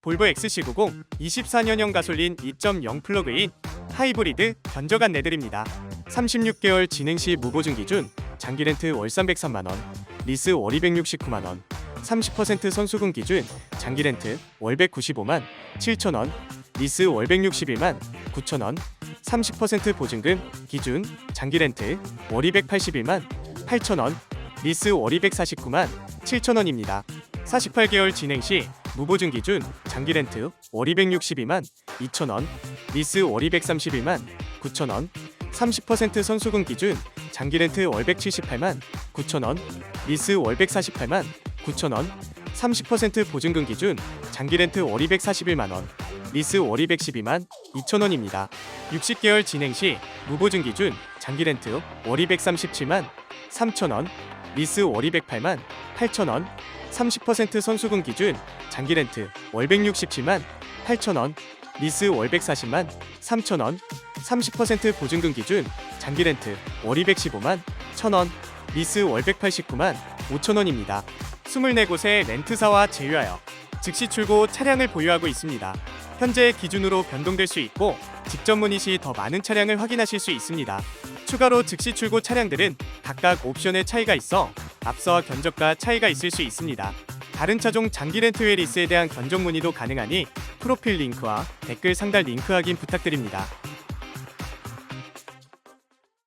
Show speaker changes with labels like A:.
A: 볼보 XC90 24년형 가솔린 2.0 플러그인 하이브리드 견적 안 내드립니다. 36개월 진행 시 무보증 기준 장기 렌트 월 303만 원, 리스 월 269만 원, 30% 선수금 기준 장기 렌트 월 195만 7천 원, 리스 월 161만 9천 원, 30% 보증금 기준 장기 렌트 월 281만 8천 원, 리스 월 249만 7천 원입니다. 48개월 진행 시 무보증 기준 장기 렌트 월 262만 2천 원, 리스 월 231만 9천 원, 30% 선수금 기준 장기 렌트 월 178만 9천 원, 리스 월 148만 9천 원, 30% 보증금 기준 장기 렌트 월 241만 원, 리스 월 212만 2천 원입니다. 60개월 진행 시 무보증 기준 장기 렌트 월 237만 3천 원, 리스 월 208만 8천 원, 30% 선수금 기준 장기 렌트 월 167만 8천 원, 리스 월 140만 3천 원, 30% 보증금 기준 장기 렌트 월 215만 1천 원, 리스 월 189만 5천 원입니다. 24곳의 렌트사와 제휴하여 즉시 출고 차량을 보유하고 있습니다. 현재 기준으로 변동될 수 있고 직접 문의 시 더 많은 차량을 확인하실 수 있습니다. 추가로 즉시 출고 차량들은 각각 옵션의 차이가 있어 앞서와 견적과 차이가 있을 수 있습니다. 다른 차종 장기 렌트 웨 리스에 대한 견적 문의도 가능하니 프로필 링크와 댓글 상단 링크 확인 부탁드립니다.